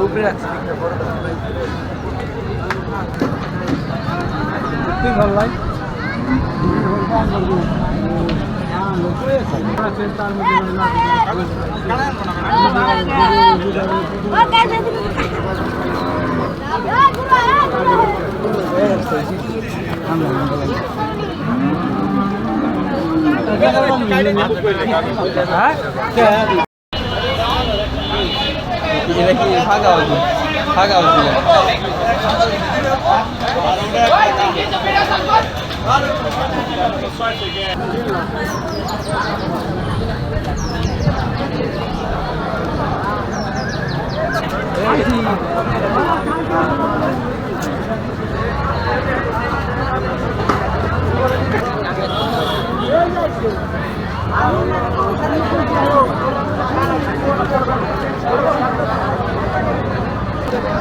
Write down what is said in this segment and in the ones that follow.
উপরে রাখছি ভালো লাগে হ্যাঁ? এটা কি ফাঁকা হচ্ছে ফাঁকা হচ্ছে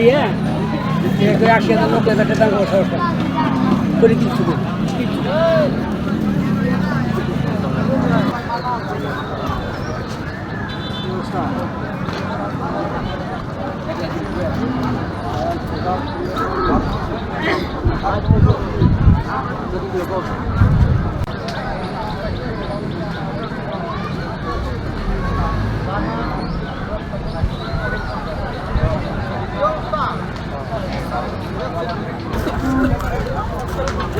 ইয়ে একশো হাজার নব্বই হাজার টাকা দাম সমস্যা করে কিছু ছোট বড়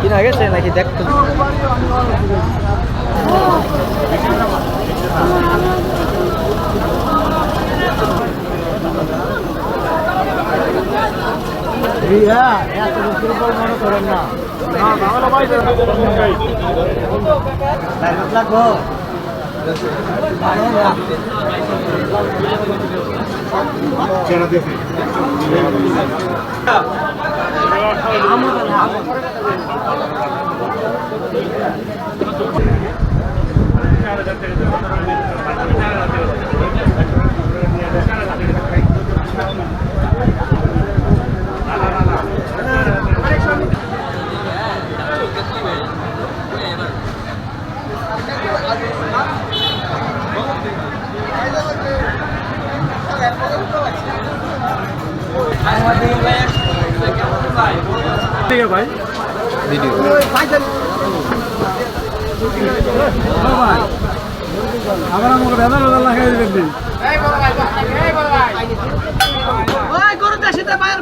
কিনা গেছে নাকি দেখতে হ্যাঁ মনে করেন না লাগবো আমাদের ঠিক আছে ভাই ভিডিও আমার আমাকে ভেদা ভেদা লাগাই দেবেন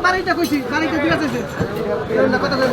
বাড়িতে কইছি, বাড়িতে দিয়ে আছে কথা দিন